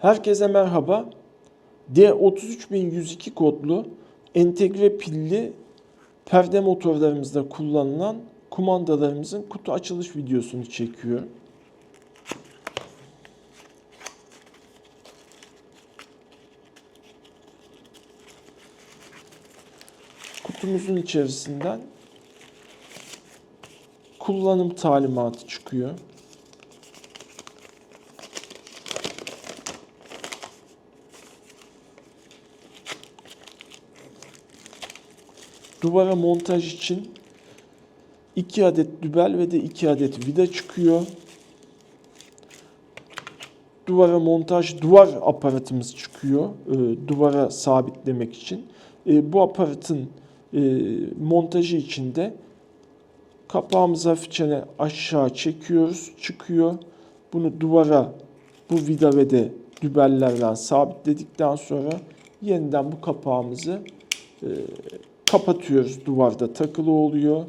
Herkese merhaba. D33102 kodlu entegre pilli perde motorlarımızda kullanılan kumandalarımızın kutu açılış videosunu çekiyorum. Kutumuzun içerisinden kullanım talimatı çıkıyor. Duvara montaj için 2 adet dübel ve de 2 adet vida çıkıyor. Duvara montaj duvar aparatımız çıkıyor. e, duvara sabitlemek için. E, bu aparatın e, montajı için de kapağımızı hafifçe aşağı çekiyoruz. Çıkıyor. Bunu duvara bu vida ve de dübellerle sabitledikten sonra yeniden bu kapağımızı e, kapatıyoruz. Duvarda takılı oluyor.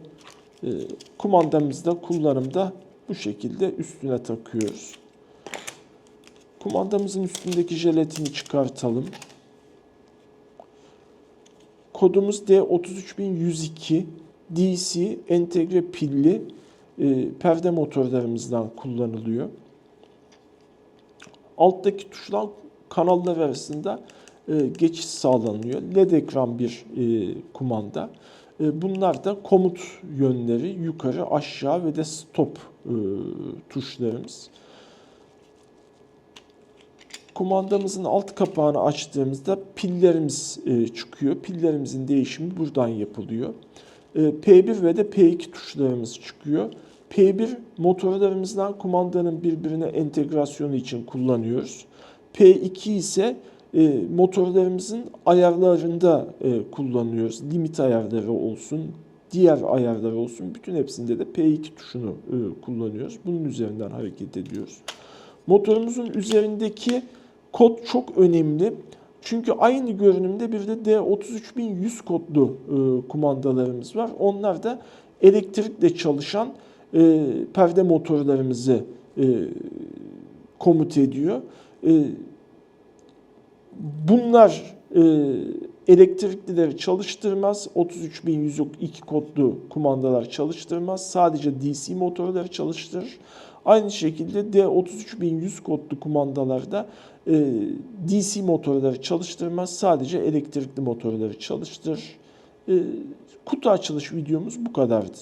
E, kumandamızda kullanımda bu şekilde üstüne takıyoruz. Kumandamızın üstündeki jelatini çıkartalım. Kodumuz D33102 DC entegre pilli e, perde motorlarımızdan kullanılıyor. Alttaki tuşlar kanallar arasında geçiş sağlanıyor. LED ekran bir e, kumanda. E, bunlar da komut yönleri yukarı, aşağı ve de stop e, tuşlarımız. Kumandamızın alt kapağını açtığımızda pillerimiz e, çıkıyor. Pillerimizin değişimi buradan yapılıyor. E, P1 ve de P2 tuşlarımız çıkıyor. P1 motorlarımızdan kumandanın birbirine entegrasyonu için kullanıyoruz. P2 ise e, motorlarımızın ayarlarında e, kullanıyoruz. Limit ayarları olsun, diğer ayarlar olsun. Bütün hepsinde de P2 tuşunu e, kullanıyoruz. Bunun üzerinden hareket ediyoruz. Motorumuzun üzerindeki kod çok önemli. Çünkü aynı görünümde bir de D33100 kodlu e, kumandalarımız var. Onlar da elektrikle çalışan e, perde motorlarımızı komut ediyor. E, bunlar e, elektriklileri çalıştırmaz. 33102 kodlu kumandalar çalıştırmaz. Sadece DC motorları çalıştırır. Aynı şekilde D33100 kodlu kumandalarda e, DC motorları çalıştırmaz. Sadece elektrikli motorları çalıştırır. E, kutu açılış videomuz bu kadardı.